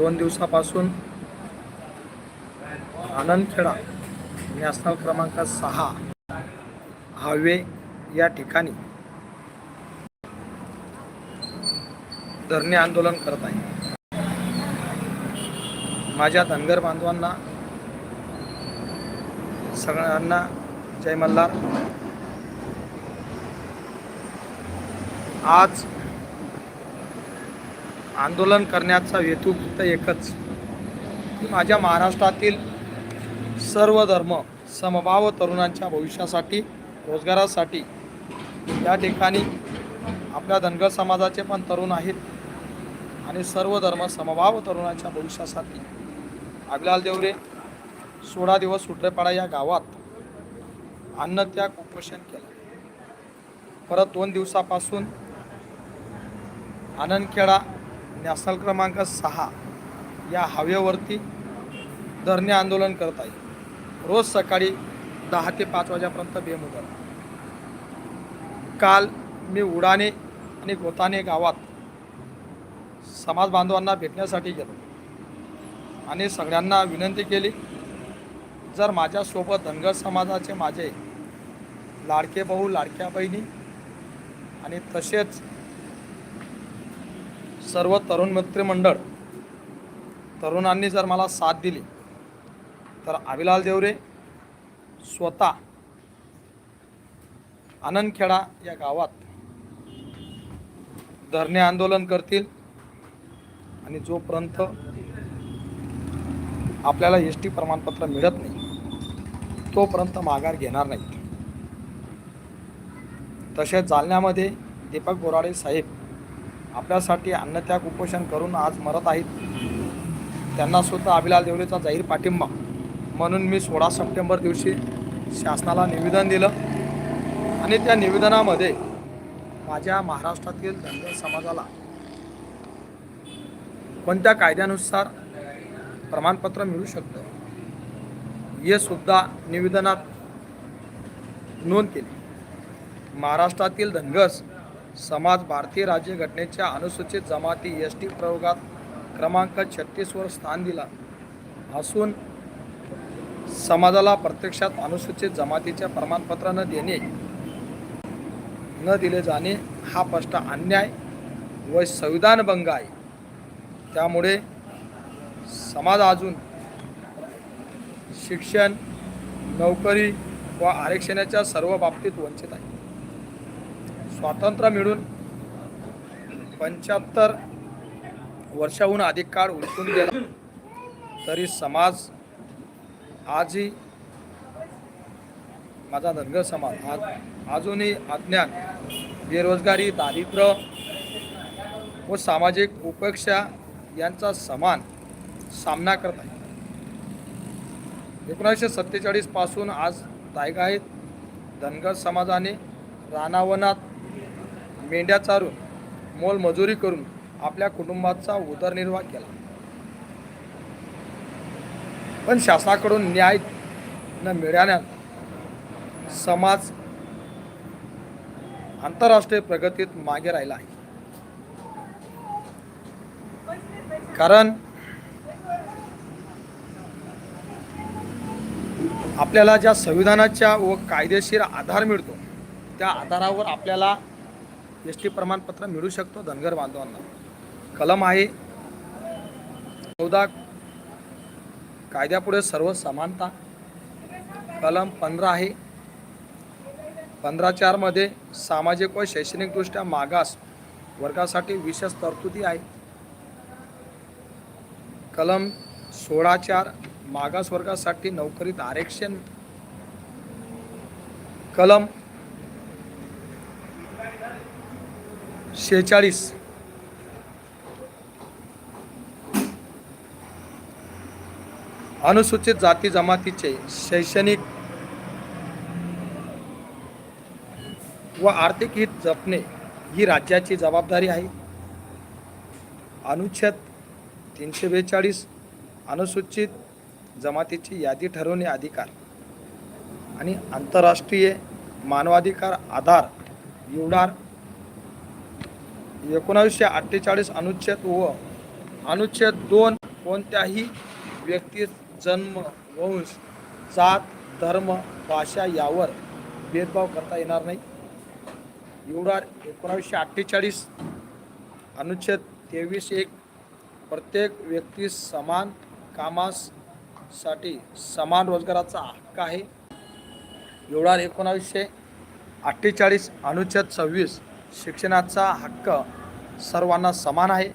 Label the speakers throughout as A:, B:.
A: दोन दिवसापासून आनंदखेडा नॅशनल क्रमांक सहा हायवे या ठिकाणी धरणे आंदोलन करत आहे. माझ्या धनगर बांधवांना सगळ्यांना जय मल्हार. आज आंदोलन करण्याचा हेतू फक्त एकच. की माझ्या महाराष्ट्रातील सर्व धर्म समभाव तरुणांच्या भविष्यासाठी रोजगारासाठी या ठिकाणी आपल्या धनगर समाजाचे पण तरुण आहेत आणि सर्व धर्म समभाव तरुणांच्या भविष्यासाठी. अभिलाल देवरे सोळा दिवस सुट्रेपाडा या गावात अन्नत्याग उपोषण केलं. परत दोन दिवसापासून आनंदखेडा नॅशनल क्रमांक सहा या हवेवरती धरणे आंदोलन करत आहे. रोज सकाळी दहा ते पाच वाजेपर्यंत बेमुदत. काल मी उडाणे आणि गोताने गावात समाज बांधवांना भेटण्यासाठी गेलो आणि सगळ्यांना विनंती केली जर माझ्यासोबत धनगर समाजाचे माझे लाडके भाऊ लाडक्या बहिणी आणि तसेच सर्व तरुण मित्रमंडळ तरुणांनी जर मला साथ दिली तर अभिलाल देवरे स्वतः आनंदखेडा या गावात धरणे आंदोलन करतील आणि जोपर्यंत आपल्याला एस टी प्रमाणपत्र मिळत नाही तोपर्यंत माघार घेणार नाहीत. तसेच जालन्यामध्ये दीपक बोराडे साहेब आपल्यासाठी अन्नत्याग उपोषण करून आज मरत आहेत. त्यांना सुद्धा अभिलाल देवलेचा जाहीर पाठिंबा. म्हणून मी सोळा सप्टेंबर दिवशी शासनाला निवेदन दिलं. आणि त्या निवेदनामध्ये माझ्या महाराष्ट्रातील धनगर समाजाला कोणत्या कायद्यानुसार प्रमाणपत्र मिळू शकतं हे सुद्धा निवेदनात नोंद केली. महाराष्ट्रातील धनगस समाज भारतीय राज्यघटनेच्या अनुसूचित जमाती एस टी प्रयोगात क्रमांक छत्तीसवर स्थान दिला. असून समाजाला प्रत्यक्षात अनुसूचित जमातीच्या प्रमाणपत्र न देणे न दिले जाणे हा स्पष्ट अन्याय व संविधान भंग आहे. त्यामुळे समाज अजून शिक्षण नोकरी व आरक्षणाच्या सर्व बाबतीत वंचित आहे. स्वातंत्र्य मिळून पंच्याहत्तर वर्षाहून अधिक काळ उलटून गेला. तरी समाज आजही माझा धनगर समाज. आज अजूनही अज्ञान बेरोजगारी दारिद्र्य व सामाजिक उपेक्षा यांचा समान सामना करत आहे. एकोणीसशे सत्तेचाळीसपासून आज आज आहेत धनगर समाजाने. रानावनात मेंढ्या चारून मोलमजुरी करून आपल्या कुटुंबाचा उदरनिर्वाह केला. पण शासनाकडून न्याय न मिळाल्यानं समाज आंतरराष्ट्रीय प्रगतीत मागे राहिला आहे. कारण आपल्याला ज्या संविधानाच्या व कायदेशीर आधार मिळतो त्या आधारावर आपल्याला एस टी प्रमाणपत्र मिळू शकतो धनगर बांधवांना. कलम आहे. चौदा. कायद्यापुढे सर्व समानता. कलम पंधरा आहे. पंधरा चारमध्ये सामाजिक व शैक्षणिकदृष्ट्या मागास वर्गासाठी विशेष तरतुदी आहे. कलम सोळा चार मागास वर्गासाठी नोकरीत आरक्षण कलम शेहेचाळीस. अनुसूचित जाती जमातीचे शैक्षणिक व आर्थिक हित जपणे ही राज्याची जबाबदारी आहे. अनुच्छेद तीनशे बेचाळीस अनुसूचित जमातीची यादी ठरवणे अधिकार आणि आंतरराष्ट्रीय मानवाधिकार आधार युडार एकोणावीसशे अठ्ठेचाळीस अनुच्छेद व अनुच्छेद दोन कोणत्याही व्यक्तीस जन्म वंश जात धर्म भाषा यावर भेदभाव करता येणार नाही. एवढा एकोणावीसशे अठ्ठेचाळीस अनुच्छेद तेवीस एक प्रत्येक व्यक्तीस समान कामासाठी समान रोजगाराचा हक्क आहे. एवढा एकोणावीसशे अठ्ठेचाळीस अनुच्छेद सव्वीस शिक्षणाचा हक्क सर्वांना समान आहे.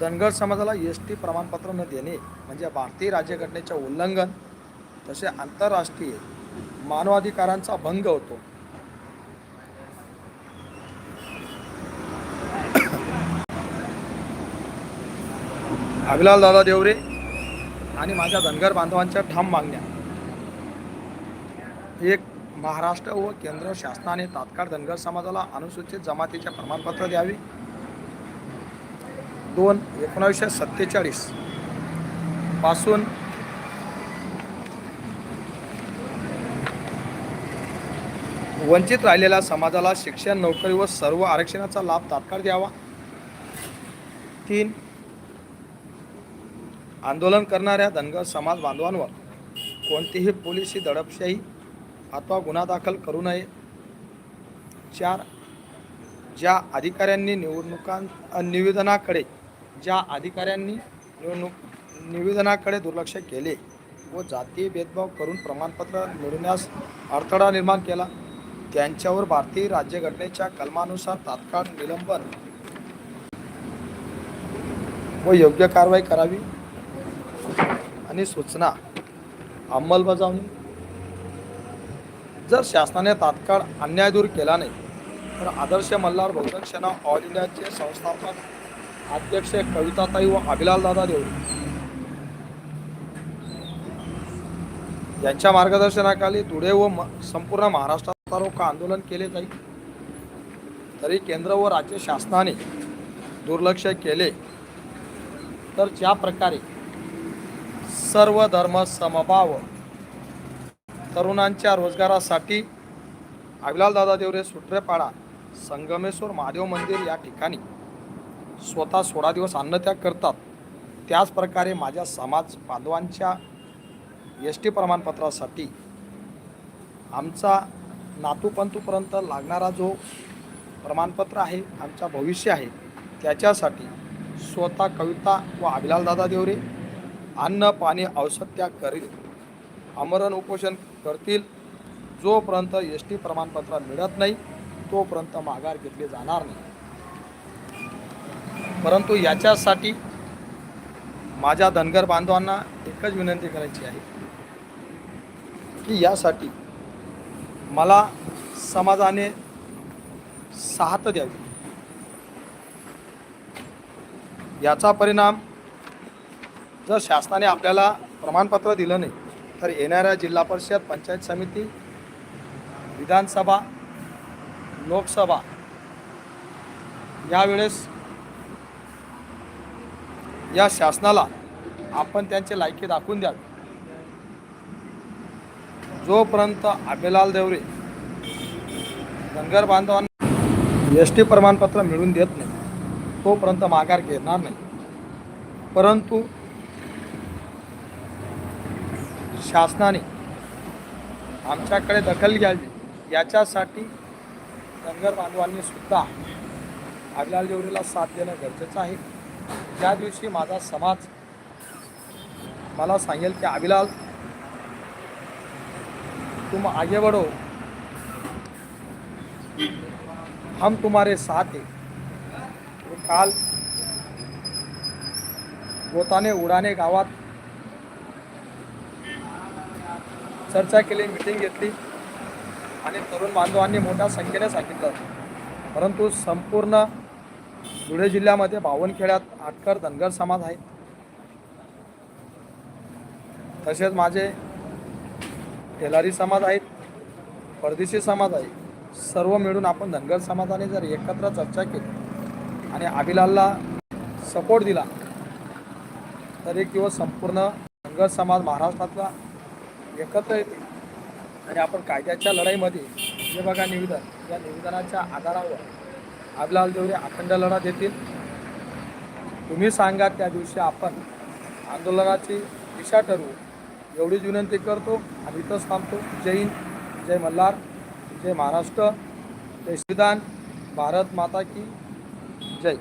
A: धनगर समाजाला एस टी प्रमाणपत्र न देणे म्हणजे भारतीय राज्यघटनेचे उल्लंघन तसे आंतरराष्ट्रीय मानवाधिकारांचा भंग होतो. अभिलाल दादा देवरे आणि माझ्या धनगर बांधवांच्या ठाम मागण्या. एक महाराष्ट्र व केंद्र शासनाने तात्काळ धनगर समाजाला अनुसूचित जमातीचे प्रमाणपत्र द्यावे. दोन एकोणावीसशे सत्तेचाळीसपासून वंचित राहिलेल्या समाजाला शिक्षण नोकरी व सर्व आरक्षणाचा लाभ तात्काळ द्यावा. तीन आंदोलन करणाऱ्या धनगर समाज बांधवांवर कोणतीही पोलिसी दडपशाही अथवा गुन्हा दाखल करू नये. चार ज्या अधिकाऱ्यांनी निवडणुकां निवेदनाकडे ज्या अधिकाऱ्यांनी निवडणूक निवेदनाकडे दुर्लक्ष केले व जातीय भेदभाव करून प्रमाणपत्र मिळवण्यास अडथळा निर्माण केला त्यांच्यावर भारतीय राज्यघटनेच्या कलमानुसार तात्काळ निलंबन व योग्य कारवाई करावी आणि सूचना अंमलबजावणी जर शासनाने तात्काळ अन्याय दूर केला नाही तर आदर्श मल्हार बहुजन सेना ऑल इंडियाचे संस्थापक अध्यक्ष कविताताई व अभिलाल दादा देवरे यांच्या मार्गदर्शनाखाली धुळे व संपूर्ण महाराष्ट्रात रोका आंदोलन केले जाईल. तरी केंद्र व राज्य शासनाने दुर्लक्ष केले तर ज्या प्रकारे सर्व धर्म समभाव तरुणांच्या रोजगारासाठी अभिलाल दादा देवरे सुट्रेपाडा संगमेश्वर महादेव मंदिर या ठिकाणी स्वतः सोळा दिवस अन्नत्याग करतात. त्याचप्रकारे माझ्या समाज बांधवांच्या एस टी प्रमाणपत्रासाठी आमचा नातूपंतूपर्यंत लागणारा जो प्रमाणपत्र आहे आमचा भविष्य आहे त्याच्यासाठी स्वतः कविता व अभिलाल दादा देवरे अन्न पाणी औषध त्याग करील आमरण उपोषण करतील. जोपर्यंत एस टी प्रमाणपत्र मिळत नाही तोपर्यंत माघार घेतली जाणार नाही. परंतु याच्यासाठी माझ्या धनगर बांधवांना एकच विनंती करायची आहे की यासाठी मला समाजाने साथ द्यावी. याचा परिणाम जर शासनाने आपल्याला प्रमाणपत्र दिलं नाही तर येणाऱ्या जिल्हा परिषद पंचायत समिती विधानसभा लोकसभा यावेळेस या शासनाला आपण त्यांचे लायकी दाखवून द्यावे. जोपर्यंत आबेलाल देवरे धनगर बांधवांना एस टी प्रमाणपत्र मिळवून देत नाही तोपर्यंत माघार घेणार नाही. परंतु शासनाने आमच्याकडे दखल घ्यावी. याच्यासाठी धनगर बांधवांनी सुद्धा अभिलाल देवरीला साथ देणं गरजेचं आहे. त्या दिवशी माझा समाज मला सांगेल की अभिलाल तुम आगे बढ़ो. हम तुम्हारे साथ है. काल गोताने उडाने गावात चर्चा केली मिटिंग घेतली. आणि तरुण बांधवांनी मोठ्या संख्येने सांगितलं. परंतु संपूर्ण धुळे जिल्ह्यामध्ये बावनखेड्यात आटकर धनगर समाज आहे. तसेच माझे तेलारी समाज आहेत परदेशी समाज आहे. सर्व मिळून आपण धनगर समाजाने जर एकत्र चर्चा केली आणि आबिलालला सपोर्ट दिला तर एक दिवस संपूर्ण धनगर समाज महाराष्ट्रातला एकत्र येते आणि आपण कायद्याच्या लढाईमध्ये जे बघा निवेदन या निवेदनाच्या आधारावर अभिलाल देवरे अखंड लढा देतील. तुम्ही सांगा त्या दिवशी आपण आंदोलनाची दिशा ठरवू. एवढीच विनंती करतो आणि इथंच थांबतो. जय हिंद जय मल्हार जय महाराष्ट्र जय संविधान भारत माता की जय.